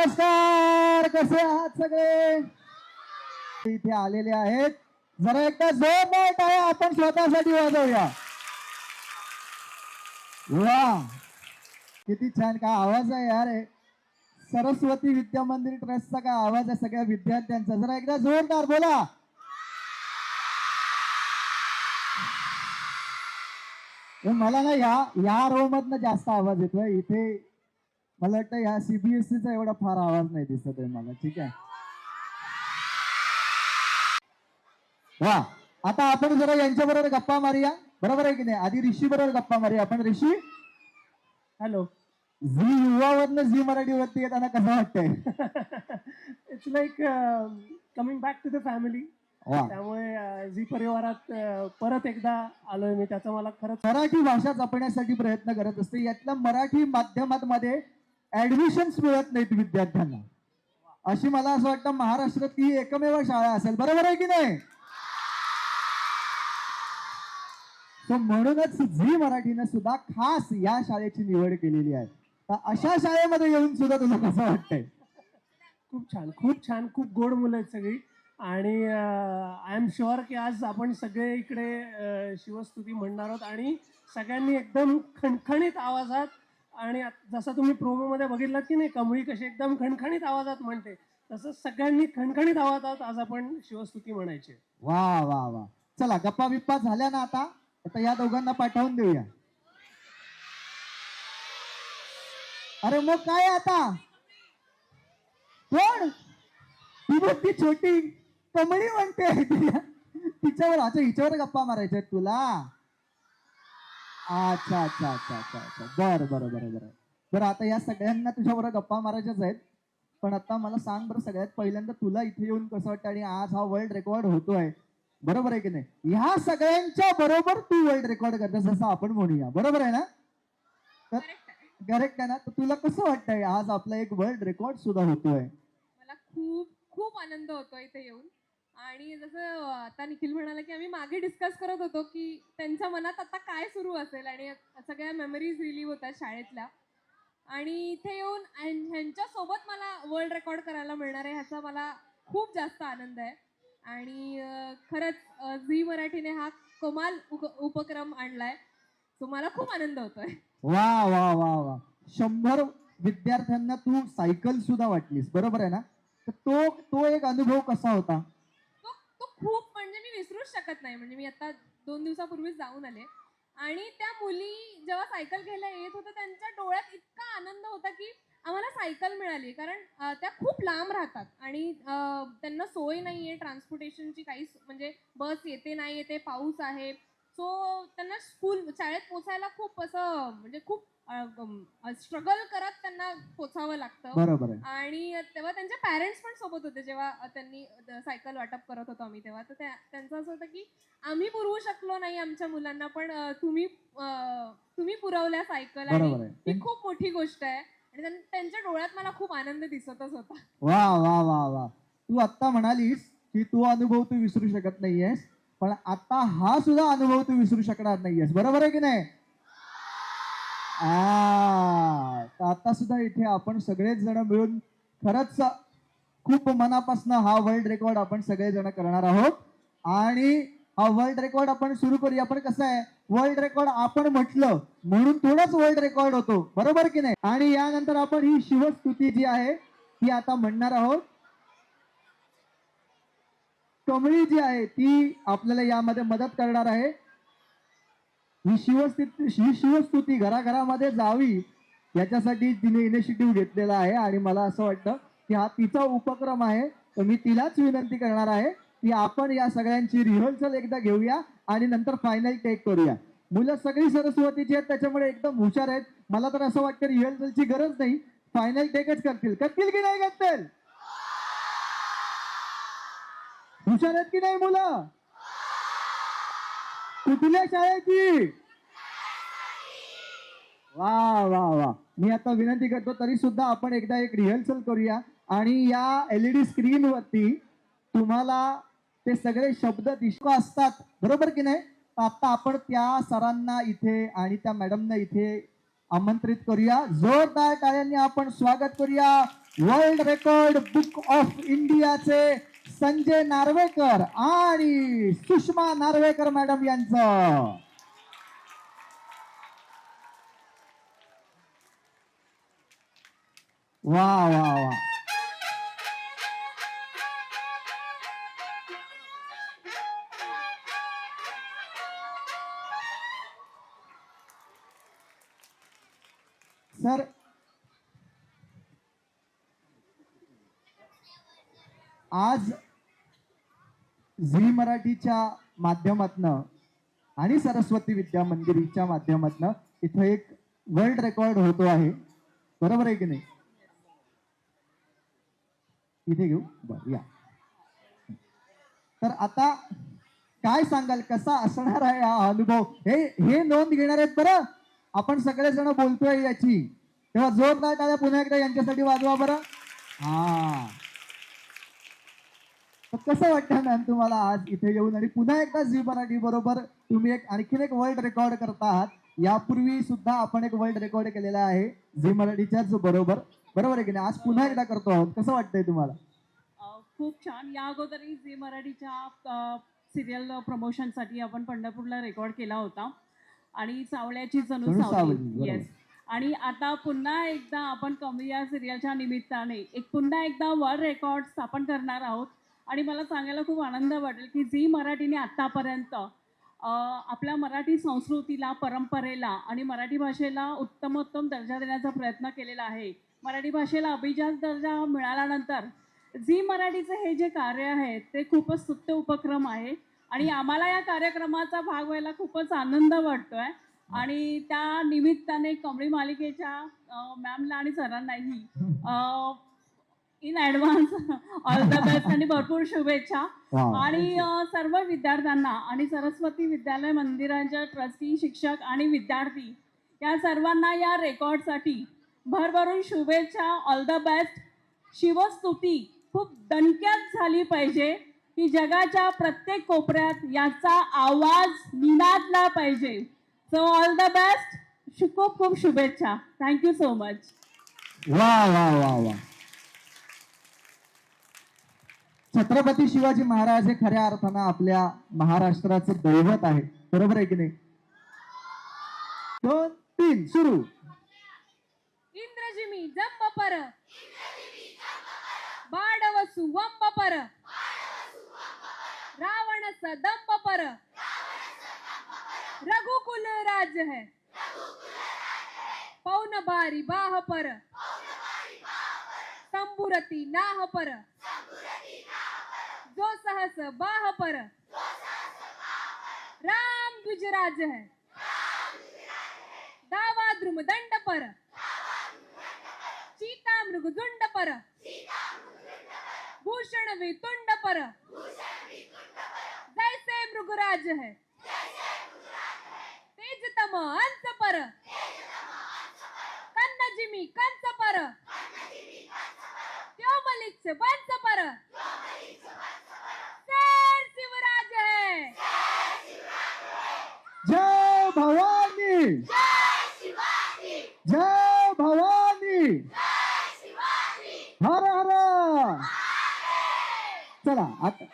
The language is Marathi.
नमस्कार कसे आहात सगळे? इथे आलेले आहेत. जरा एकदा जोरदार आहे आपण स्वतःसाठी वाजवूया. वा! किती छान काय आवाज आहे यार सरस्वती विद्या मंदिर ट्रस्टचा काय आवाज आहे सगळ्या विद्यार्थ्यांचा. जरा एकदा जोरदार बोला. मला ना या या रो मधनं जास्त आवाज येतोय. इथे मला वाटतं या सीबीएसईचा एवढा फार आवाज नाही दिसत आहे मला. ठीक आहे? वा. आता आपण जरा यांच्या बरोबर गप्पा मारूया. बरोबर आहे की नाही? आधी ऋषी बरोबर गप्पा मारूया. आपण ऋषी? हॅलो. झी युवावरनं झी मराठी वरती येताना कसं वाटतंय? It's like coming back to the family त्यामुळे अं, झी परिवारात अं, परत एकदा आलोय मी. त्याचा मला खरंच मराठी भाषा जपण्यासाठी प्रयत्न करत असते. यातल्या मराठी माध्यमांमध्ये ऍडमिशन्स मिळत नाहीत विद्यार्थ्यांना. अशी मला असं वाटतं महाराष्ट्रात ही एकमेव शाळा असेल. बरोबर आहे की नाही? म्हणूनच झी मराठीनं सुद्धा खास या शाळेची निवड केलेली आहे. तर अशा शाळेमध्ये येऊन सुद्धा तुला कसं वाटतंय? खूप छान खूप छान खूप गोड मुलं आहेत सगळी. आणि आय एम शुअर की आज आपण सगळे इकडे शिवस्तुती म्हणणार आहोत. आणि सगळ्यांनी एकदम खणखणीत आवाजात आणि जसं तुम्ही प्रोमोमध्ये बघितलात की नाही कमळी कशी एकदम खणखणीत आवाजात म्हणते तसं सगळ्यांनी खणखणीत आवाजात आज आपण शिवस्तुती म्हणायची. वा वा वा. चला गप्पा बिप्पा झाल्या ना आता? आता या दोघांना पाठवून देऊया. अरे मग काय आता? कोण? ती बघ ती छोटी कमळी म्हणते. तिच्यावर अच्छा हिच्यावर गप्पा मारायच्या तुला. अच्छा अच्छा अच्छा अच्छा अच्छा. बरं बरं बरं बरं. बरं आता या सगळ्यांना तुझ्याबरोबर गप्पा मारायच्याच आहेत. पण आता मला सांग बरं सगळ्यात पहिल्यांदा तुला इथे येऊन कसं वाटतं आणि आज हा वर्ल्ड रेकॉर्ड होतोय. बरोबर आहे की नाही? ह्या सगळ्यांच्या बरोबर तू वर्ल्ड रेकॉर्ड करतेस असं आपण म्हणूया. बरोबर आहे ना? तर करेक्ट आहे. ना? तर तुला कसं वाटतंय? आज आपला एक वर्ल्ड रेकॉर्ड सुद्धा होतोय. मला खूप खूप आनंद होतो इथे येऊन. आणि जसं आता निखिल म्हणाला की आम्ही मागे डिस्कस करत होतो की त्यांच्या मनात आता काय सुरू असेल आणि सगळ्या मेमरीज रिलीव्ह होतात शाळेतल्या. आणि इथे येऊन ह्यांच्यासोबत मला वर्ल्ड रेकॉर्ड करायला मिळणार आहे ह्याचा मला खूप जास्त आनंद आहे. आणि खरंच झी मराठीने हा कमाल उपक्रम आणलाय. सो मला खूप आनंद होतोय. वा वा वा वा. शंभर विद्यार्थ्यांना तू सायकल सुद्धा वाटलीस. बरोबर आहे ना? तर तो तो एक अनुभव कसा होता? खूप म्हणजे मी विसरूच शकत नाही. म्हणजे मी आता दोन दिवसापूर्वीच जाऊन आले. आणि त्या मुली जेव्हा सायकल घ्यायला येत होत्या त्यांच्या डोळ्यात इतका आनंद होता की आम्हाला सायकल मिळाली. कारण त्या खूप लांब राहतात. आणि त्यांना सोय नाही आहे ट्रान्सपोर्टेशनची काहीच म्हणजे बस येते नाही येते पाऊस आहे. सो त्यांना स्कूल शाळेत पोचायला खूप असं म्हणजे खूप स्ट्रगल करत त्यांना पोचावं लागतं. आहे. आणि तेव्हा त्यांचे पॅरेंट्स पण सोबत होते. जेव्हा त्यांनी सायकल वाटप करत होतो आम्ही तेव्हा. तर त्या- त्यांचं असं होतं की आम्ही पुरवू शकलो नाही आमच्या मुलांना पण अं, तुम्ही अं, तुम्ही पुरवल्या सायकल आणि बरोबर आहे. ही खूप मोठी गोष्ट आहे. आणि त्यां- त्यांच्या डोळ्यात मला खूप आनंद दिसतच होता. वा वा वा वा. तू आत्ता म्हणालीस की तो अनुभव तू विसरू शकत नाहीयेस. पण आता हा सुद्धा अनुभव तू विसरू शकणार नाहीयेस. बरोबर आहे की नाही? आता सुद्धा इथे आपण सगळेच जण मिळून खरंच खूप मनापासून हा वर्ल्ड रेकॉर्ड आपण सगळेजण करणार आहोत. आणि हा वर्ल्ड रेकॉर्ड आपण सुरू करूया. पण कसं आहे वर्ल्ड रेकॉर्ड आपण म्हटलं म्हणून थोडंच वर्ल्ड रेकॉर्ड होतो. बरोबर की नाही? आणि यानंतर आपण ही शिवस्तुती जी आहे ती आता म्हणणार आहोत. कमळी जी आहे ती आपल्याला यामध्ये मदत करणार आहे. ही शिवस्थिती ही शिवस्तुती घराघरामध्ये जावी याच्यासाठी तिने इनिशिएटिव्ह घेतलेला आहे. आणि मला असं वाटतं की हा तिचा उपक्रम आहे. तर मी तिलाच विनंती करणार आहे की आपण या सगळ्यांची रिहर्सल एकदा घेऊया आणि नंतर फायनल टेक करूया. मुलं सगळी सरस्वतीची आहेत त्याच्यामुळे एकदम हुशार आहेत. मला तर असं वाटतं रिहर्सलची गरज नाही. फायनल टेकच करतील. करतील की नाही करतील? हुशार आहेत की नाही मुलं? कुठल्या शाळेची? वा वा वा. मी आता विनंती करतो तरी सुद्धा आपण एकदा एक रिहर्सल करूया. आणि या एलईडी स्क्रीन वरती तुम्हाला ते सगळे शब्द दिसत असतात. बरोबर की नाही? आता आपण त्या सरांना इथे आणि त्या मॅडमना इथे आमंत्रित करूया. जोरदार टाळ्यांनी आपण स्वागत करूया. वर्ल्ड रेकॉर्ड बुक ऑफ इंडियाचे संजय नार्वेकर आणि सुषमा नार्वेकर मॅडम यांचं. वा वा वा. सर आज झी मराठीच्या माध्यमातनं आणि सरस्वती विद्या मंदिरीच्या माध्यमातनं इथं एक वर्ल्ड रेकॉर्ड होतो आहे. बरोबर आहे की नाही? इथे घेऊ? बर या. तर आता काय सांगाल? कसा असणार आहे हा अनुभव? हे हे नोंद घेणार आहेत बरं. आपण सगळेजण बोलतोय याची. तेव्हा जोरदार टाळ्या पुन्हा एकदा यांच्यासाठी वाजवा बरं. हा. कसं वाटतं मॅम तुम्हाला आज इथे येऊन? आणि पुन्हा एकदा झी मराठी बरोबर तुम्ही एक आणखीन एक वर्ल्ड रेकॉर्ड करता आहात यापूर्वी सुद्धा आपण एक वर्ल्ड रेकॉर्ड केलेला आहे झी मराठीच्याच बरोबर. बरोबर आहे की नाही? आज पुन्हा एकदा करतो आहोत. कसं वाटतंय तुम्हाला? खूप छान. या अगोदरही झी मराठीच्या सिरियल प्रमोशनसाठी आपण पंढरपूरला रेकॉर्ड केला होता. आणि सावळ्याची जणू सावली. येस आणि आता पुन्हा एकदा आपण कमी या सिरियलच्या निमित्ताने एक पुन्हा एकदा वर्ल्ड रेकॉर्ड स्थापन करणार आहोत. आणि मला सांगायला खूप आनंद वाटेल की झी मराठीने आत्तापर्यंत आपल्या मराठी संस्कृतीला परंपरेला आणि मराठी भाषेला उत्तमोत्तम दर्जा देण्याचा प्रयत्न केलेला आहे. मराठी भाषेला अभिजात दर्जा मिळाल्यानंतर झी मराठीचं हे जे कार्य आहे ते खूपच स्तुत्य उपक्रम आहे. आणि आम्हाला या कार्यक्रमाचा भाग व्हायला खूपच आनंद वाटतो आहे आणि त्या निमित्ताने कमळी मालिकेच्या मॅमला आणि सरांनाही in advance all the best आणि भरपूर शुभेच्छा. आणि सर्व विद्यार्थ्यांना आणि सरस्वती विद्यालय मंदिरांच्या ट्रस्टी शिक्षक आणि विद्यार्थी या सर्वांना या रेकॉर्डसाठी भरभरून शुभेच्छा. ऑल द बेस्ट शिवस्तुती खूप दणक्यात झाली पाहिजे. की जगाच्या प्रत्येक कोपऱ्यात याचा आवाज निनादला पाहिजे. सो ऑल द बेस्ट खूप खूप शुभेच्छा. थँक्यू सो मच वा वा वा वा. छत्रपती शिवाजी महाराज हे खऱ्या अर्थानं आपल्या महाराष्ट्राचं दैवत आहे बरोबर आहे की नाही? दोन तीन सुरू. इंद्रजिमी जंब पर. बाडवसु वंब पर. रावणस दंब पर. रघुकुल राज है. पौन बारी बाह पर. तंबुरती नाह पर. दो सहस बाह पर। राम द्विजराज है। दावा द्रुम दंड पर। चीता मृग झुंड पर। भूषण वितुंड पर। जैसे मृगराज है। तेजतम अंत पर। कन्न जिमी कंस पर। त्योमलिक्ष वंश हर हर चला आता